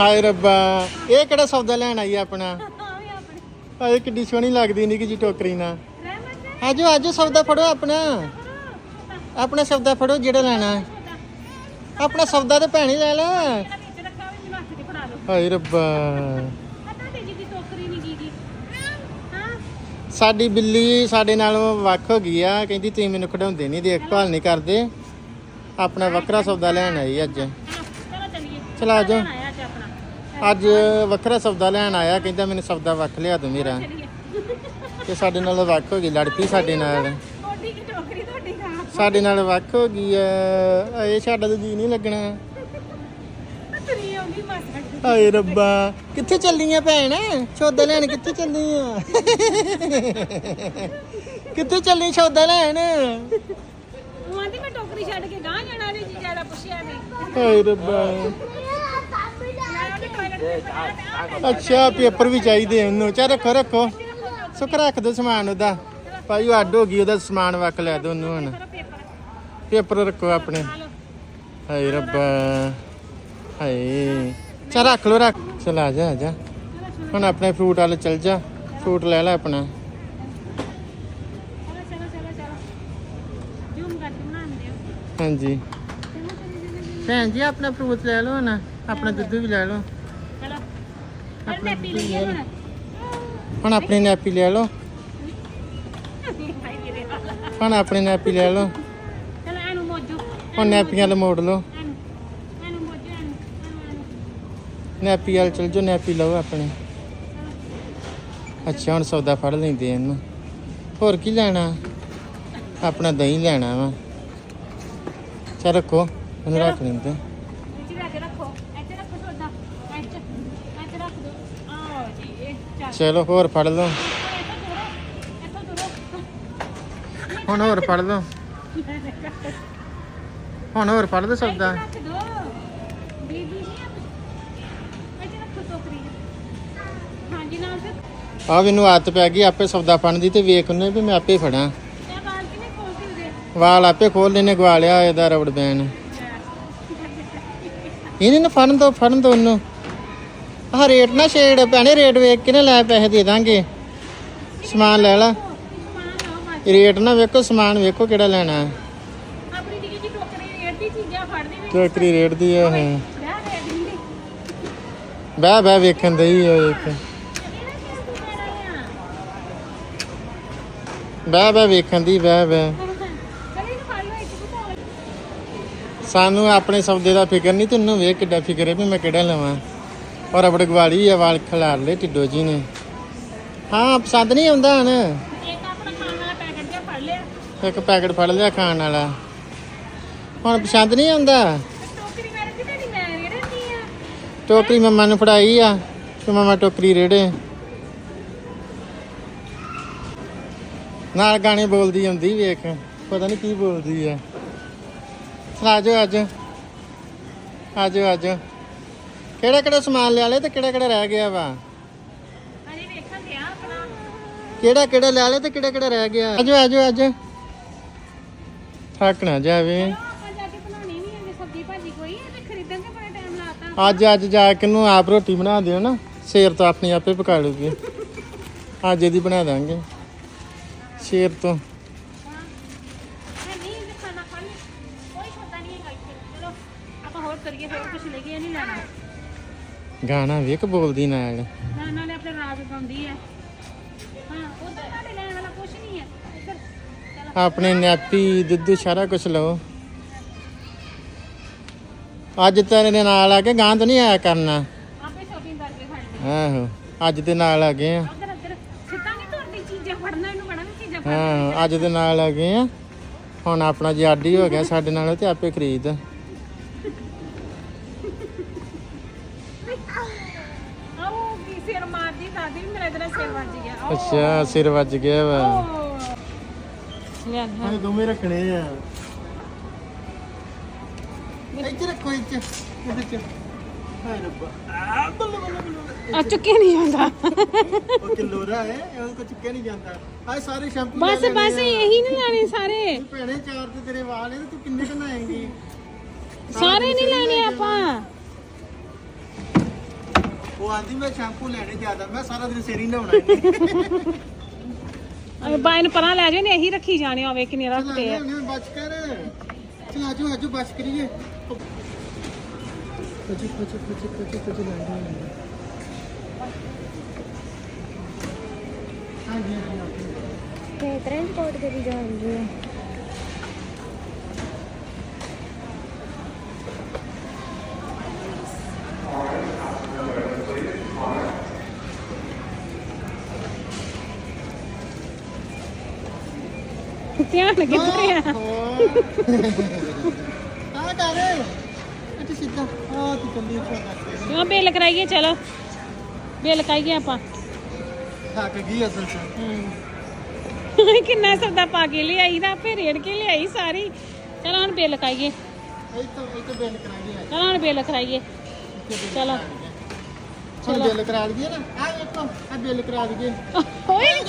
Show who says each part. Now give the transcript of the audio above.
Speaker 1: ਹਾਏ ਰੱਬਾ ਇਹ ਕਿਹੜਾ ਸੌਦਾ ਲੈਣ ਆਈ ਆ ਆਪਣਾ?
Speaker 2: ਆ ਵੀ ਆਪਣੇ।
Speaker 1: ਹਾਏ ਕਿੱਡੀ ਸੋਹਣੀ ਲੱਗਦੀ ਨਿੱਕੀ ਜੀ ਟੋਕਰੀ ਨਾਲ। ਆਜੋ ਆਜੋ ਸੌਦਾ ਫੜੋ ਆਪਣਾ। ਆਪਣਾ ਸੌਦਾ ਫੜੋ ਜਿਹੜਾ ਲੈਣਾ। ਆਪਣਾ ਸੌਦਾ ਤੇ ਭੈਣੀ ਲੈ ਲੈ। ਹਾਏ ਰੱਬਾ।
Speaker 2: ਨਹੀਂ
Speaker 1: ਸਾਡੀ ਬਿੱਲੀ ਸਾਡੇ ਨਾਲੋਂ ਵੱਖ ਹੋ ਗਈ ਆ ਕਹਿੰਦੀ ਤੁਸੀਂ ਮੈਨੂੰ ਖਡਾਉਂਦੇ ਨਹੀਂ ਦੇਖਭਾਲ ਨਹੀਂ ਕਰਦੇ। ਆਪਣਾ ਵੱਖਰਾ ਸੌਦਾ ਲੈਣ ਆਈ ਅੱਜ।
Speaker 2: ਚਲੋ ਚਲੋ ਚੱਲੀਏ
Speaker 1: ਚਲ ਆ ਜਾਓ
Speaker 2: ਆਇਆ ਅੱਜ
Speaker 1: ਵੱਖਰਾ ਸੌਦਾ ਲੈਣ ਆਇਆ ਕਹਿੰਦਾ ਮੈਨੂੰ ਸੌਦਾ ਵੱਖ ਲਿਆ ਦੋ ਮੇਰਾ। ਤੇ ਸਾਡੇ ਨਾਲ ਵੱਖ ਹੋ ਗਈ ਲੜ ਪਈ ਸਾਡੇ ਨਾਲ।
Speaker 2: ਤੁਹਾਡੀ ਕੀ ਟੋਕਰੀ ਤੁਹਾਡੀ ਖਾ
Speaker 1: ਸਾਡੇ ਨਾਲ ਵੱਖ ਹੋ ਗਈ ਆ ਇਹ ਸਾਡਾ ਤਾਂ ਜੀ ਨਹੀਂ ਲੱਗਣਾ।
Speaker 2: ਤਰੀ ਆਉਂਦੀ
Speaker 1: ਹਾਏ ਰੱਬਾ ਕਿੱਥੇ ਚੱਲੀ ਆ ਭੈਣ? ਸੌਦਾ ਲੈਣ ਕਿੱਥੇ ਚੱਲੀ ਆ ਕਿੱਥੇ ਚੱਲੀ ਸੌਦਾ ਲੈਣ?
Speaker 2: ਉਹ ਆਂਦੀ ਮੈਂ ਟੋਕਰੀ ਛੱਡ ਕੇ ਗਾਂ ਜਾਣਾ ਨੇ ਜੀ ਜ਼ਿਆਦਾ ਪੁੱਛਿਆ ਨਹੀਂ
Speaker 1: ਹਾਏ ਰੱਬਾ। ਅੱਛਾ, ਪੇਪਰ ਵੀ ਚਾਹੀਦੇ ਉਹਨੂੰ ਚਾ ਰੱਖੋ ਰੱਖੋ। ਸੁੱਕ ਰੱਖ ਦੋ ਸਮਾਨ ਉਹਦਾ। ਭਾਈ, ਉਹ ਅੱਡ ਹੋ ਗਈ, ਉਹਦਾ ਸਮਾਨ ਵੱਖ ਲੈ ਦੋ ਉਹਨੂੰ ਹੁਣ।
Speaker 2: ਪੇਪਰ
Speaker 1: ਰੱਖੋ ਆਪਣੇ।
Speaker 2: ਆ
Speaker 1: ਹਾਏ ਰੱਬਾ, ਹਾਏ। ਚਾ ਰੱਖ ਲੋ ਰੱਖ। ਚਲ ਆ ਜਾ ਆ ਜਾ। ਹੁਣ ਆਪਣੇ ਫਰੂਟ ਵਾਲੇ ਚਲ ਜਾ। ਫਰੂਟ ਲੈ ਲੈ ਆਪਣਾ। ਹਾਂਜੀ। ਭੈਣ ਜੀ, ਆਪਣਾ ਫਰੂਟ ਲੈ ਲਓ ਨਾ ਆਪਣਾ ਦੁੱਧ ਵੀ ਲੈ ਲਓ।
Speaker 2: ਚਲੋ ਲਈਏ ਹੁਣ।
Speaker 1: ਹੁਣ ਆਪਣੀ ਨੈਪੀ ਲੈ ਲਓ। ਹੁਣ ਆਪਣੀ ਨੈਪੀ ਲੈ ਲਓ।
Speaker 2: ਚਲੋ ਇਹਨੂੰ ਮੋਜੋ।
Speaker 1: ਹੁਣ ਨੈਪੀਆਂ ਵਾਲ ਮੋੜ ਲਓ।
Speaker 2: ਇਹਨੂੰ ਇਹਨੂੰ ਮੋਜੋ ਇਹਨੂੰ ਇਹਨੂੰ ਇਹਨੂੰ
Speaker 1: ਨੈਪੀ ਵਾਲ ਚਲ ਜਾਓ ਨੈਪੀ ਲਓ ਆਪਣੀ। ਅੱਛਾ ਹੁਣ ਸੌਦਾ ਫੜ ਲੈਂਦੇ ਆ ਇਹਨੂੰ। ਹੋਰ ਕੀ ਲੈਣਾ? ਆਪਣਾ ਦਹੀਂ ਲੈਣਾ ਵਾ। ਚਾ ਰੱਖੋ ਇਹਨੂੰ ਰੱਖ ਲੈਂਦੇ
Speaker 2: ਇੱਥੇ ਰੱਖ ਕੇ ਰੱਖੋ ਇੱਥੇ ਰੱਖੋ ਤੁਹਾਡਾ ਇੱਥੇ ਇੱਥੇ ਰੱਖ ਦੋ ਆਓ ਜੀ ਇਹ ਚੱਲ
Speaker 1: ਹੋਰ ਫੜ ਲਓ। ਹੁਣ ਹੋਰ ਫੜ ਲਓ। ਹੁਣ ਹੋਰ ਫੜ ਲਓ ਸੌਦਾ।
Speaker 2: ਇੱਥੇ ਰੱਖ ਦੋ। ਬੀਬੀ ਜੀ ਇੱਥੇ ਰੱਖੋ ਟੋਕਰੀ। ਹਾਂਜੀ ਨਾਲ ਫਿਰ।
Speaker 1: ਆ ਮੈਨੂੰ ਆਦਤ ਪੈ ਗਈ ਆਪੇ ਸੌਦਾ ਫੜਨ ਦੀ ਤੇ ਵੇਖ ਉਹਨੇ ਵੀ ਮੈਂ ਆਪੇ ਫੜਾਂ। ਵਾਲ ਆਪੇ ਖੋਲ ਲੈਨੇ ਗਵਾ ਲਿਆ ਇਹਦਾ ਰਬੜ ਬੈਨ। ਇਹਨੇ ਨਾ ਫੜਨ ਦੋ ਫੜਨ ਦੋ ਉਹਨੂੰ। ਆਹ ਰੇਟ ਨਾ ਛੇੜ ਭੈਣੇ, ਰੇਟ ਵੇਖ ਕੇ ਨਾ ਲੈ ਪੈਸੇ ਦੇ ਦਾਂਗੇ। ਸਮਾਨ ਲੈ ਲਾ। ਰੇਟ ਨਾ ਵੇਖੋ, ਸਮਾਨ ਵੇਖੋ ਕਿਹੜਾ ਲੈਣਾ ਹੈ।
Speaker 2: ਆਪਣੀ ਨਿੱਕੀ ਜੀ ਟੋਕਰੀ ਰੇਟ ਦੀ ਚੀਜ਼ਾਂ ਫੜਦੀ ਵੀ
Speaker 1: ਟੋਕਰੀ ਰੇਟ ਦੀ ਆ ਇਹ। ਬਹਿ ਬਹਿ, ਵੇਖਣ ਦਈ ਉਹ ਇੱਕ ਬਹਿ ਬਹਿ, ਵੇਖਣ ਦੀ, ਬਹਿ ਬਹਿ। ਸਾਨੂੰ ਆਪਣੇ ਸੌਦੇ ਦਾ ਫਿਕਰ ਨਹੀਂ, ਤੈਨੂੰ ਵੇਖ ਕਿੱਡਾ ਫਿਕਰ ਹੈ ਵੀ ਮੈਂ ਕਿਹੜਾ ਲਵਾਂ। ਔਰ ਆਪਣੇ ਗਵਾਲੀ ਆ ਵਾਲ ਖਿਲਾਰ ਲੈ ਟਿੱਡੋ ਜੀ ਨੇ। ਹਾਂ ਪਸੰਦ ਨਹੀਂ ਆਉਂਦਾ ਹਣ
Speaker 2: ਇੱਕ ਆਪਣਾ ਖਾਣ ਵਾਲਾ ਪੈਕਟ ਫੜ ਲਿਆ।
Speaker 1: ਇੱਕ ਪੈਕਟ ਫੜ ਲਿਆ ਖਾਣ ਵਾਲਾ। ਹੁਣ ਪਸੰਦ ਨਹੀਂ ਆਉਂਦਾ?
Speaker 2: ਟੋਕਰੀ ਮੇਰੇ ਕਿਤੇ ਨਹੀਂ ਮੈਂ ਰੇੜਨੀ ਆ।
Speaker 1: ਟੋਕਰੀ ਮੰਮਾ ਨੂੰ ਫੜਾਈ ਆ ਕਿ ਮੰਮਾ ਟੋਕਰੀ ਰੇੜੇ। ਨਾਲ ਗਾਣੇ ਬੋਲਦੀ ਆਉਂਦੀ ਵੇਖ ਪਤਾ ਨਹੀਂ ਕੀ ਬੋਲਦੀ ਆ। ਆਜੋ ਅੱਜ। ਆਜੋ ਆਜੋ ਕਿਹੜਾ ਕਿਹੜਾ ਸਮਾਨ ਲਿਆ ਲੈ ਤੇ ਕਿਹੜਾ ਕਿਹੜਾ ਰਹਿ ਗਿਆ ਵਾ?
Speaker 2: ਅਜੇ ਵੇਖਣ ਗਿਆ ਆਪਣਾ।
Speaker 1: ਕਿਹੜਾ ਕਿਹੜਾ ਲੈ ਲੈ ਤੇ ਕਿਹੜਾ ਕਿਹੜਾ ਰਹਿ ਗਿਆ? ਆਜੋ ਆਜੋ ਅੱਜ ਥੱਕ ਨਾ ਜਾਵੇ।
Speaker 2: ਚਲੋ ਆਪਾਂ ਜਾ ਕੇ ਬਣਾਉਣੀ ਨਹੀਂ ਹੈ ਸਬਜ਼ੀ ਭਾਜੀ ਕੋਈ ਇਹ ਤੇ ਖਰੀਦਣ ਤੇ ਬੜਾ ਟਾਈਮ ਲਾਤਾ।
Speaker 1: ਅੱਜ ਅੱਜ ਜਾ ਕੇ ਨੂੰ ਆਪ ਰੋਟੀ ਬਣਾ ਦਿਓ ਨਾ। ਸ਼ੇਰ ਤੋਂ ਆਪਣੀ ਆਪੇ ਪਕਾ ਲੂਗੀ ਅੱਜ ਇਹਦੀ ਬਣਾ ਦਾਂਗੇ। ਸ਼ੇਰ ਤੋਂ ਗਾਣਾ ਵੇਖ ਬੋਲਦੀ ਨਾਲ।
Speaker 2: ਨਾਲੇ ਆਪਣੇ ਰਾਗ ਗਾਉਂਦੀ ਹੈ ਹਾਂ ਉਧਰ ਨਾਲੇ ਲੈਣ ਵਾਲਾ ਕੁਝ ਨਹੀਂ ਹੈ ਇੱਧਰ। ਚਲੋ।
Speaker 1: ਆਪਣੇ ਨੈਪੀ ਦੁੱਧ ਸਾਰਾ ਕੁਝ ਲਓ। ਅੱਜ ਤੇਰੇ ਨਾਲ ਆ ਕੇ ਗਾਂ ਤੋਂ ਨਹੀਂ ਆਇਆ ਕਰਨਾ।
Speaker 2: ਆਪੇ ਸ਼ੋਪਿੰਗ ਕਰਕੇ ਖਾਣੀ
Speaker 1: ਆਹੋ ਅੱਜ ਦੇ ਨਾਲ ਆ ਗਏ ਆ।
Speaker 2: ਉਧਰ ਉਧਰ। ਸਿੱਧਾ ਨਹੀਂ ਤੁਹਾਡੀ ਚੀਜ਼ਾਂ ਫੜਨਾ ਇਹਨੂੰ ਬੜਾ ਵੀ ਚੀਜ਼ਾਂ ਫੜ
Speaker 1: ਹਾਂ ਅੱਜ ਦੇ ਨਾਲ ਆ ਗਏ ਆ। ਹੁਣ ਆਪਣਾ ਜੇ ਆਡੀ ਹੋ ਗਿਆ ਸਾਡੇ ਨਾਲ ਤੇ ਆਪੇ ਖਰੀਦ।
Speaker 2: ਸਿਰ ਵੱਜ ਗਿਆ।
Speaker 1: ਅੱਛਾ ਸਿਰ ਵੱਜ ਗਿਆ ਵਾ।
Speaker 2: ਲੈ ਲੈ।
Speaker 1: ਇਹ ਦੋਵੇਂ ਰੱਖਣੇ ਆ। ਇੱਥੇ ਰੱਖੋ ਇੱਥੇ। ਇਹਦੇ ਚ। ਹਾਏ ਰੱਬਾ। ਆ ਬੱਲੇ ਬੱਲੇ ਬੱਲੇ
Speaker 2: ਆ ਚੁੱਕੇ ਨਹੀਂ ਜਾਂਦਾ।
Speaker 1: ਉਹ ਕਿਲੋਰਾ ਹੈ ਉਹ ਕੋ ਚੁੱਕਿਆ ਨਹੀਂ ਜਾਂਦਾ। ਆਏ ਸਾਰੇ ਸ਼ੈਂਪੂ
Speaker 2: ਬਸ
Speaker 1: ਲੈ ਲੈਣੇ
Speaker 2: ਬਸ
Speaker 1: ਆ।
Speaker 2: ਇਹੀ ਨਹੀਂ ਲੈਣੇ ਸਾਰੇ।
Speaker 1: ਭੈਣੇ ਚਾਰ ਤੇ ਤੇਰੇ ਵਾਲ ਨੇ ਤੇ ਕਿੰਨੇ ਕੁ ਲਾਏਂਗੀ?
Speaker 2: ਸਾਰੇ ਨਹੀਂ ਲੈਣੇ ਆਪਾਂ
Speaker 1: ਉਹ ਆਂਦੀ ਮੈਂ ਸ਼ੈਂਪੂ ਲੈਣੇ ਜ਼ਿਆਦਾ ਮੈਂ ਸਾਰਾ ਦਿਨ ਸਿਰ ਹੀ ਨਹਾਉਣਾ ਇਹਨੇ
Speaker 2: ਅਰੇ ਬਾਈ ਨੂੰ ਪਰਾਂ ਲੈ ਜਾਓ ਨੇ ਇਹੀ ਰੱਖੀ ਜਾਣੇ ਆਵੇ ਕਿੰਨੇ ਰੱਖਦੇ ਆ।
Speaker 1: ਚਲਾ ਬਚ ਕਰ। ਚਲਾ ਜੋ ਆਜੋ ਬਚ ਕਰੀਏ। ਕੁਝ ਕੁਝ ਕੁਝ ਕੁਝ ਕੁਝ ਲੈਣਾ ਹਾਂਜੀ ਹਾਂਜੀ
Speaker 3: ਤੇ ਟ੍ਰਾਂਸਪੋਰਟ ਕਰੀ ਜਾਂਦੇ ਆ
Speaker 2: ਧਿਆਨ ਕਿੱਥੇ ਆ
Speaker 1: ਆ ਕਰ ਅੱਛਾ ਸਿੱਧਾ। ਆ ਤੂੰ ਚੱਲੀ ਉੱਚਾ
Speaker 2: ਕਿਉਂ ਬਿੱਲ ਕਰਾਈਏ? ਚਲੋ। ਬਿੱਲ ਕਰਾਈਏ ਆਪਾਂ।
Speaker 1: ਥੱਕ ਗਈ ਅਸਲ ਚ।
Speaker 2: ਹੂੰ। ਕਿੰਨਾ ਸਰਦਾ ਪਾ ਕੇ ਲਿਆਈ ਦਾ ਫੇਰ ਰੇੜ ਕੇ ਲਿਆਈ ਸਾਰੀ। ਚਲੋ ਹੁਣ ਬਿੱਲ
Speaker 1: ਤਾਂ ਇਹ ਤਾਂ ਬਿੱਲ ਕਰਾਈਏ।
Speaker 2: ਚਲੋ ਹੁਣ ਬਿੱਲ ਕਰਾਈਏ। ਚਲੋ।
Speaker 1: ਚਲ। ਬਿੱਲ ਕਰਾ ਦਈਏ ਨਾ। ਆ ਵੇਖੋ ਆ ਬਿੱਲ ਕਰਾ ਦਈਏ
Speaker 2: ਓਏ।